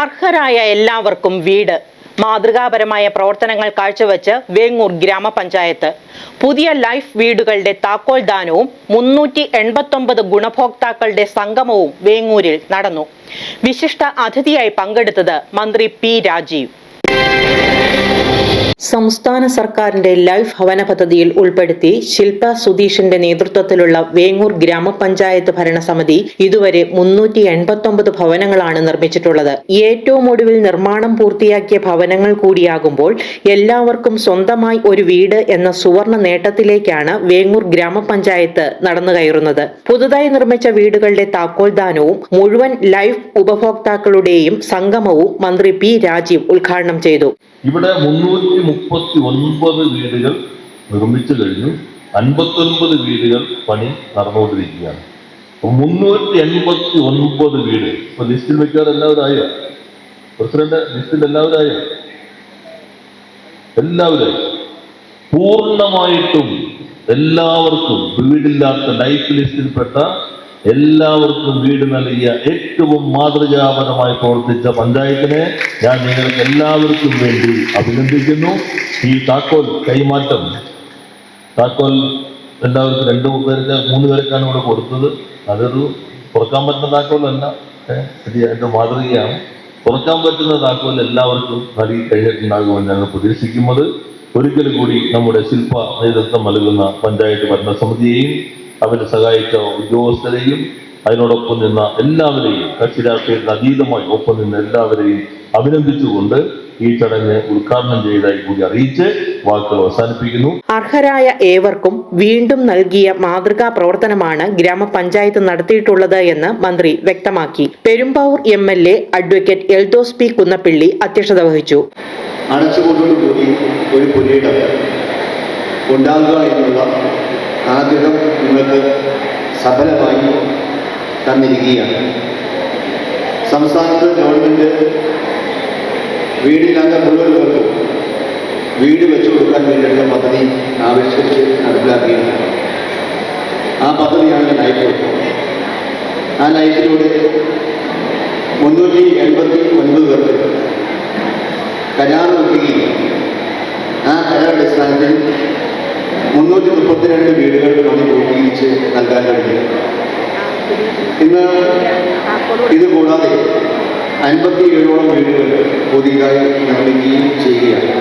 അർഹരായ എല്ലാവർക്കും വീട്. മാതൃകാപരമായ പ്രവർത്തനങ്ങൾ കാഴ്ചവെച്ച് വേങ്ങൂർ ഗ്രാമപഞ്ചായത്ത്. പുതിയ ലൈഫ് വീടുകളുടെ താക്കോൽ ദാനവും മുന്നൂറ്റി എൺപത്തൊമ്പത് ഗുണഭോക്താക്കളുടെ സംഗമവും വേങ്ങൂരിൽ നടന്നു. വിശിഷ്ട അതിഥിയായി പങ്കെടുത്തത് മന്ത്രി പി രാജീവ്. സംസ്ഥാന സർക്കാരിന്റെ ലൈഫ് ഭവന പദ്ധതിയിൽ ഉൾപ്പെടുത്തി ശില്പ സുധീഷിന്റെ നേതൃത്വത്തിലുള്ള വേങ്ങൂർ ഗ്രാമപഞ്ചായത്ത് ഭരണസമിതി ഇതുവരെ മുന്നൂറ്റി എൺപത്തൊമ്പത് ഭവനങ്ങളാണ് നിർമ്മിച്ചിട്ടുള്ളത്. ഏറ്റവും ഒടുവിൽ നിർമ്മാണം പൂർത്തിയാക്കിയ ഭവനങ്ങൾ കൂടിയാകുമ്പോൾ എല്ലാവർക്കും സ്വന്തമായി ഒരു വീട് എന്ന സുവർണ നേട്ടത്തിലേക്കാണ് വേങ്ങൂർ ഗ്രാമപഞ്ചായത്ത് നടന്നു കയറുന്നത്. പുതുതായി നിർമ്മിച്ച വീടുകളുടെ താക്കോൽദാനവും മുഴുവൻ ലൈഫ് ഉപഭോക്താക്കളുടെയും സംഗമവും മന്ത്രി പി രാജീവ് ഉദ്ഘാടനം ചെയ്തു. ഇവിടെ മുപ്പത്തി ഒൻപത് വീടുകൾ നിർമ്മിച്ചു കഴിഞ്ഞു. അൻപത്തൊൻപത് വീടുകൾ പണി നടന്നുകൊണ്ടിരിക്കുകയാണ്. മുന്നൂറ്റി എൺപത്തി ഒൻപത് വീട്. ഇപ്പൊ ലിസ്റ്റിൽ വെക്കാതെ എല്ലാവരും ആയോ പ്രസിഡന്റ് ലിസ്റ്റിൽ എല്ലാവരും ആയോ എല്ലാവരും. പൂർണമായിട്ടും എല്ലാവർക്കും വീടില്ലാത്ത ലൈഫ് ലിസ്റ്റിൽപ്പെട്ട എല്ലാവർക്കും വീട് നൽകിയ ഏറ്റവും മാതൃകാപരമായി പ്രവർത്തിച്ച പഞ്ചായത്തിനെ ഞാൻ നിങ്ങൾക്ക് എല്ലാവർക്കും വേണ്ടി അഭിനന്ദിക്കുന്നു. ഈ താക്കോൽ കൈമാറ്റം. താക്കോൽ എല്ലാവർക്കും രണ്ട് പേർക്ക് മൂന്ന് പേർക്കാണ് ഇവിടെ കൊടുത്തത്. അതൊരു തുറക്കാൻ പറ്റുന്ന താക്കോലല്ല. എന്റെ മാതൃകയാണ്. തുറക്കാൻ പറ്റുന്ന താക്കോൽ എല്ലാവർക്കും നൽകി കഴിഞ്ഞിട്ടുണ്ടാകുമെന്ന് ഞങ്ങൾ പ്രതീക്ഷിക്കുന്നത്. ഒരിക്കൽ കൂടി നമ്മുടെ ശില്പ നേതൃത്വം നൽകുന്ന പഞ്ചായത്ത് ഭരണസമിതിയെയും അവരെ സഹായിച്ച ഉദ്യോഗസ്ഥരെയും അതിനോടൊപ്പം നിന്ന എല്ലാവരെയും കക്ഷി രാഷ്ട്രീയത്തിന് അതീതമായി ഒപ്പം നിന്ന എല്ലാവരെയും അഭിനന്ദിച്ചുകൊണ്ട് ഈ ചടങ്ങ് ഉദ്ഘാടനം ചെയ്തതായി കൂടി അറിയിച്ച് വാക്കുകൾ അവസാനിപ്പിക്കുന്നു. അർഹരായ ഏവർക്കും വീണ്ടും നൽകിയ മാതൃകാ പ്രവർത്തനമാണ് ഗ്രാമപഞ്ചായത്ത് നടത്തിയിട്ടുള്ളത് എന്ന് മന്ത്രി വ്യക്തമാക്കി. Perumbavoor M L A advocate Eldhose P Kunnappilly അധ്യക്ഷത വഹിച്ചു. അടച്ചുകൊണ്ടോടുകൂടി ഒരു പുരയിടം ഉണ്ടാകുക എന്നുള്ള ആഗ്രഹം നിങ്ങൾക്ക് സഫലമായി തന്നിരിക്കുകയാണ്. സംസ്ഥാനത്ത് ഗവൺമെന്റ് വീടില്ലാത്ത മുഴുവൻ വീട് വെച്ചു കൊടുക്കാൻ വേണ്ടിയിട്ടുള്ള പദ്ധതി ആവിഷ്കരിച്ച് നടപ്പിലാക്കുകയാണ്. ആ പദ്ധതിയാണ് ലൈഫ് ആ ലൈഫിലൂടെ മുന്നൂറ്റി എൺപത്തി ഒൻപത് പേർക്ക് കരാർ വെക്കുകയും ആ കരാർ അടിസ്ഥാനത്തിൽ മുന്നൂറ്റി മുപ്പത്തിരണ്ട് വീടുകൾ പണി പൂർത്തീകരിച്ച് നൽകാൻ കഴിയും ഇന്ന് ഇത് കൂടാതെ അൻപത്തി ഏഴോളം വീടുകൾ പുതിയതായി നിർമ്മിക്കുകയും ചെയ്യുകയാണ്.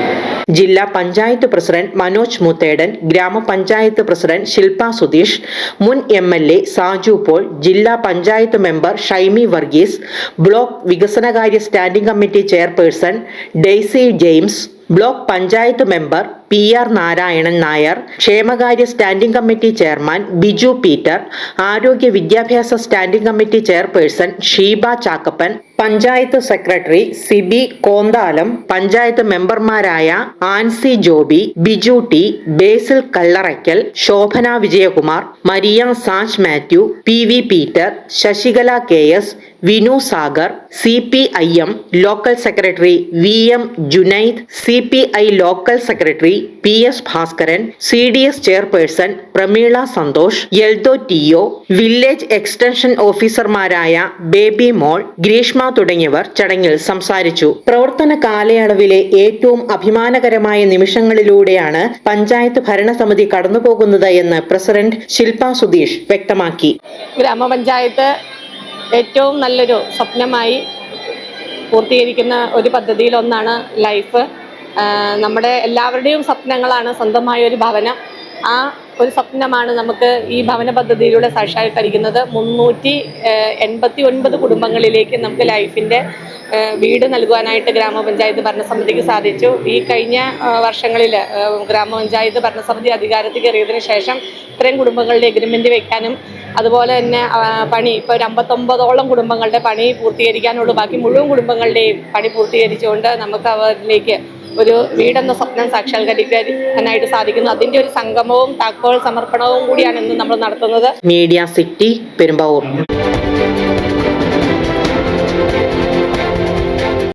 ജില്ലാ പഞ്ചായത്ത് പ്രസിഡന്റ് മനോജ് മുത്തേടൻ ഗ്രാമപഞ്ചായത്ത് പ്രസിഡന്റ് ശില്പ സുധീഷ് മുൻ M L A Saju Paul ജില്ലാ പഞ്ചായത്ത് മെമ്പർ ഷൈമി വർഗീസ് ബ്ലോക്ക് വികസനകാര്യ standing committee chairperson Daisy James block panchayat member P R Narayanan Nair ക്ഷേമകാര്യ standing committee chairman Biju Peter ആരോഗ്യ വിദ്യാഭ്യാസ standing committee chairperson Sheeba Chackappan panchayat secretary Siby Konthalam panchayat മെമ്പർമാരായ Ancy Joby Biju T Basil Kallarakkal Shobhana Vijayakumar Maria Saj Mathew P V Peter Sasikala K S Vinu Sagar C P I M local secretary V M Junaid C P I local secretary P S Bhaskaran C D S chairperson Prameela Santhosh Eldho T O village extension ഓഫീസർമാരായ baby മോൾ ഗ്രീഷ്മ തുടങ്ങിയവർ ചടങ്ങിൽ സംസാരിച്ചു. പ്രവർത്തന കാലയളവിലെ ഏറ്റവും അഭിമാനകരമായ നിമിഷങ്ങളിലൂടെയാണ് പഞ്ചായത്ത് ഭരണസമിതി കടന്നുപോകുന്നത് എന്ന് പ്രസിഡന്റ് ശില്പ സുധീഷ് വ്യക്തമാക്കി. ഗ്രാമപഞ്ചായത്ത് ഏറ്റവും നല്ലൊരു സ്വപ്നമായി പൂർത്തീകരിക്കുന്ന ഒരു പദ്ധതിയിലൊന്നാണ് ലൈഫ്. നമ്മുടെ എല്ലാവരുടെയും സ്വപ്നങ്ങളാണ് സ്വന്തമായ ഒരു ഭവനം. ആ ഒരു സ്വപ്നമാണ് നമുക്ക് ഈ ഭവന പദ്ധതിയിലൂടെ സാക്ഷാത്കരിക്കുന്നത് മുന്നൂറ്റി എൺപത്തി ഒൻപത് കുടുംബങ്ങളിലേക്ക് നമുക്ക് ലൈഫിന്റെ വീട് നൽകുവാനായിട്ട് ഗ്രാമപഞ്ചായത്ത് ഭരണസമിതിക്ക് സാധിച്ചു. ഈ കഴിഞ്ഞ വർഷങ്ങളിൽ ഗ്രാമപഞ്ചായത്ത് ഭരണസമിതി അധികാരത്തിൽ കയറിയതിനു ശേഷം ഇത്രയും കുടുംബങ്ങളുടെ എഗ്രിമെന്റ് വെക്കാനും അതുപോലെ തന്നെ പണി ഇപ്പോൾ ഒരു അമ്പത്തൊമ്പതോളം കുടുംബങ്ങളുടെ പണി പൂർത്തീകരിക്കാനുള്ളൂ. ബാക്കി മുഴുവൻ കുടുംബങ്ങളുടെയും പണി പൂർത്തീകരിച്ചുകൊണ്ട് നമുക്ക് അവരിലേക്ക് ഒരു വീടെന്ന സ്വപ്നം സാക്ഷാത്കരിക്കാനായിട്ട് സാധിക്കുന്നു. അതിന്റെ ഒരു സംഗമവും താക്കോൽ സമർപ്പണവും കൂടിയാണ് ഇന്ന് നമ്മൾ നടത്തുന്നത്. Media city Perumbavoor.